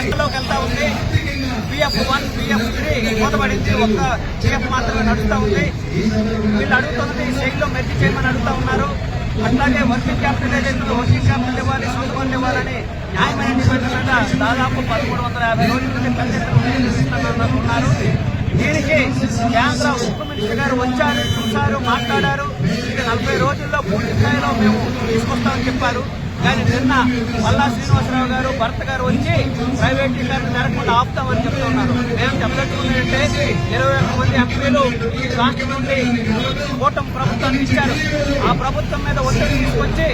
దాంట్లోకి వెళ్తా ఉంది. పిఎఫ్ వన్ పిఎఫ్ త్రీ మూతపడింది ఒక్క పిఎఫ్ మాత్రమే నడుస్తూ ఉంది. వీళ్ళు అడుగుతున్నది శైలిలో మెర్చి చేయమని అడుగుతా ఉన్నారు. అట్లాగే వర్కింగ్ క్యాపిటల్ ఏదైతే వర్కింగ్ క్యాపిటల్ ఇవ్వాలి సొంత పనులు ఇవ్వాలని న్యాయమైన దాదాపు పదమూడు వందల యాభై రోజుల నుంచి ఉన్నారు దీనికి కేంద్ర ఉక్కు మినిస్టర్ గారు వచ్చారు చూశారు మాట్లాడారు. ఇక నలభై రోజుల్లో పూర్తి స్థాయిలో మేము తీసుకొస్తామని చెప్పారు. కానీ నిన్న మల్లా శ్రీనివాసరావు గారు భర్త గారు వచ్చి ప్రైవేటీకరణ జరగకుండా ఆపుతామని చెప్తున్నారు మేము చెప్పదలుచుకున్నట్టే ఇరవై ఒక్క మంది ఎంపీలు ఈ రాష్ట్రం నుండి కూటమి ప్రభుత్వాన్ని ఇచ్చారు. ఆ ప్రభుత్వం మీద ఒత్తిడి తీసుకొచ్చి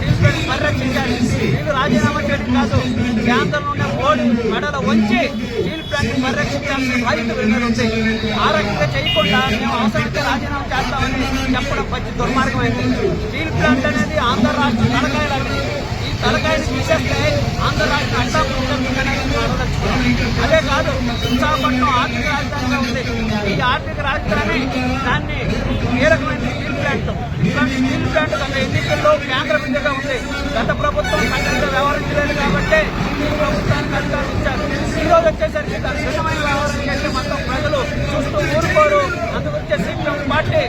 తీసుకొని పరిరక్షించాలి వీళ్ళు రాజీనామా చేయడం కాదు. కేంద్రంలో ఉన్న మోడీ మెడలో వంచి స్టీల్ ప్లాంట్ పరిరక్షించాల్సిన బాధ్యత వీళ్ళ ఉంది ఆ రకంగా చేయకుండా మేము అవసరమైతే రాజీనామా చేస్తామని చెప్పడం పచ్చి దుర్మార్గమైంది. స్టీల్ ప్లాంట్ అనేది ఆంధ్ర రాష్ట్రం తలకాయని తీసేస్తే ఆంధ్ర రాష్ట్ర అడ్డా అదే కాదు విశాఖపట్నం ఆర్థిక రాజధానిగా ఉంది. ఈ ఆర్థిక రాజధాని దాన్ని ఏ రకమైన స్టీల్ ప్లాంట్ ఇలాంటి స్టీల్ ప్లాంట్ గత ఎన్నికల్లో కేంద్ర విద్యగా ఉంది. గత ప్రభుత్వం సంఘటన వ్యవహరించలేదు కాబట్టి ఈ ప్రభుత్వానికి అధికారులు ఇచ్చారు. ఈరోజు వచ్చేసరికి దాని విధమైన వ్యవహారం చేస్తే మొత్తం ప్రజలు చూస్తూ ఊరుకోరు. అందుకొచ్చే సిపిఎం పార్టీ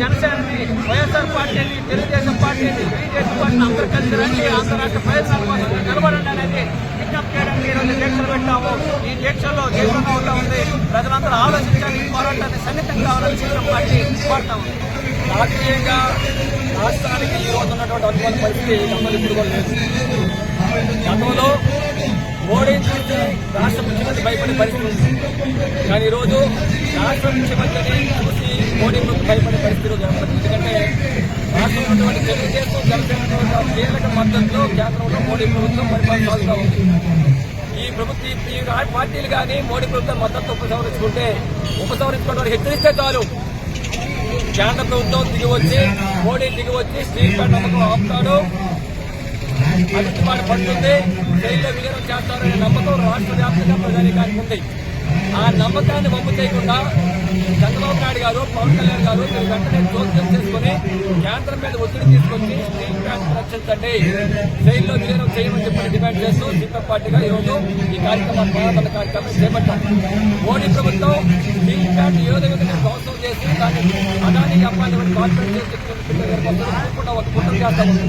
జనసేనని వైఎస్ఆర్ పార్టీని తెలుగుదేశం పార్టీని బీజేపీ పార్టీని అందరూ కలిసి రండి ఆంధ్ర రాష్ట్ర ప్రయత్నాల కోసం నిలబడండి అనేది విజ్ఞప్తి చేయడానికి ఈరోజు దీక్షలు పెట్టాము. ఈ దీక్షల్లో తీవ్రంగా ఉంటా ఉంది. ప్రజలందరూ ఆలోచించాలి పోరాటాన్ని సన్నిహితంగా ఆలోచించడం పార్టీ కోరుతా ఉంది. రాజకీయంగా రాష్ట్రానికి ఈ రోజు ఉన్నటువంటి అనుకూల పరిస్థితి గతంలో ఇప్పుడు కూడా లేదు. గతంలో మోడీ చూసి రాష్ట్ర ముఖ్యమంత్రి భయపడే పరిస్థితి ఉంది. కానీ ఈరోజు రాష్ట్ర ముఖ్యమంత్రిని చూసి మోడీ భయపడే పరిస్థితి ఎందుకంటే రాష్ట్రంలో ఉన్నటువంటి తెలుగుదేశం జనసేన కీలక మద్దతులో కేంద్రంలో మోడీ ప్రభుత్వం పరిపాలన ఉంది. ఈ ప్రభుత్వ ఈ పార్టీలు కానీ మోడీ ప్రభుత్వం మద్దతు ఉపసంహరించుకుంటే ఉపసంహరించుకోవడం హెచ్చరిస్తే చాలు. కేంద్ర ప్రభుత్వం దిగి వచ్చి మోడీ దిగివచ్చి స్టీల్ ప్లాంట్ నమ్మకం ఆపుతాడు. అభిప్రాయం పడుతుంది. జైల్లో విలీనం చేస్తారనే నమ్మకం రాష్ట్ర వ్యాప్తంగా ప్రజానికానికి ఉంది. ఆ నమ్మకాన్ని పంపు చేయకుండా చంద్రబాబు నాయుడు గారు పవన్ కళ్యాణ్ గారు మీరు వెంటనే జోక్యం చేసుకుని కేంద్రం మీద ఒత్తిడి తీసుకొచ్చి స్టీల్ ప్లాంట్ రక్షించండి జైల్లో విలీనం చేయమని చెప్పి డిమాండ్ చేస్తూ సిపిఎం పార్టీగా ఈరోజు ఈ కార్యక్రమాన్ని పోరాటం కార్యక్రమం చేపట్టాం మోడీ ప్రభుత్వం స్టీల్ ప్లాంట్ ఏ విధంగా ధ్వంసం చేసి దాన్ని అదానికి అమ్మాయి కాన్ఫిడెంట్ చేసి కూడా ఒక కుట్ర చేస్తా ఉంది.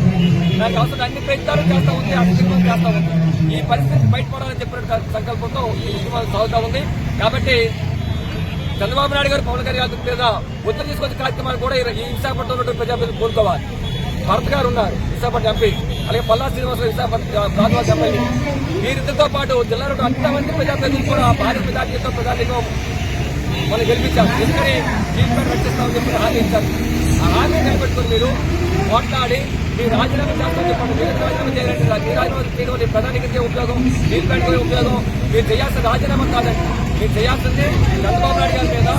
నాకు అవసరం అన్ని ప్రయత్నాలు చేస్తా ఉంది అన్ని చేస్తా ఉంది. ఈ పరిస్థితి బయటపడాలని చెప్పిన సంకల్పంతో ఈ ఉద్యమాలు సాగుతా ఉంది. కాబట్టి చంద్రబాబు నాయుడు గారు పవన్ కళ్యాణ్ గారి మీద ఒత్తిడి తీసుకొచ్చే కార్యక్రమాన్ని కూడా ఈ విశాఖపట్నంలో ఉన్నటువంటి ప్రజాప్రతినిధులు కోరుకోవాలి భరత్ గారు ఉన్నారు విశాఖపట్నం ఎంపీ. అలాగే పల్లా శ్రీనివాసరావు విశాఖపట్నం రాజవాస ఎమ్మెల్యే వీరిద్దరితో పాటు జిల్లాలో అంతమంది ప్రజాప్రతినిధులు కూడా భారీ ప్రజాకీయంతో ప్రజాధికం మనం గెలిపించాం. ఎందుకని జీవితం రక్షిస్తామని చెప్పి హామీ ఇచ్చారు. ఆ హామీ నిలబెట్టుకుని మీరు మాట్లాడి మీ రాజీనామా చేస్తామని చెప్పండి. మీరు రాజీనామా చేయాలంటే మీ రాజీనామా చేయడం ప్రధానికి ఉపయోగం జీవితానికి ఉపయోగం మీరు చేయాల్సిన రాజీనామా కాదండి. మీరు చేయాల్సింది చంద్రబాబు నాయుడు గారి మీద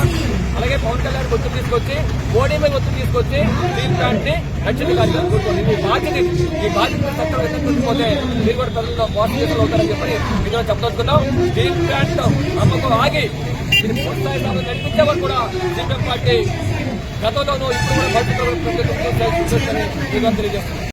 అలాగే పవన్ కళ్యాణ్ ఒత్తిడి తీసుకొచ్చి మోడీ మీద ఒత్తిడి తీసుకొచ్చి మీరు దాన్ని ని రక్షించాలి మీ బాధ్యత ఈ బాధ్యత చట్టం ఎదుర్కొకపోతే మీరు కూడా ప్రజల్లో మోసం చేసిన అవుతారని చెప్పి మీతో చెప్పదలుచుకున్నాం. స్టీల్ ప్లాంట్ అమ్మకం ఆగి మీరు పూర్తి స్థాయి నడిపించే వరకు కూడా సిపిఎం పార్టీ గతంలోనూ ఇప్పుడు కూడా భవిష్యత్తులో ప్రభుత్వం చేయాలని తెలియజేస్తుంది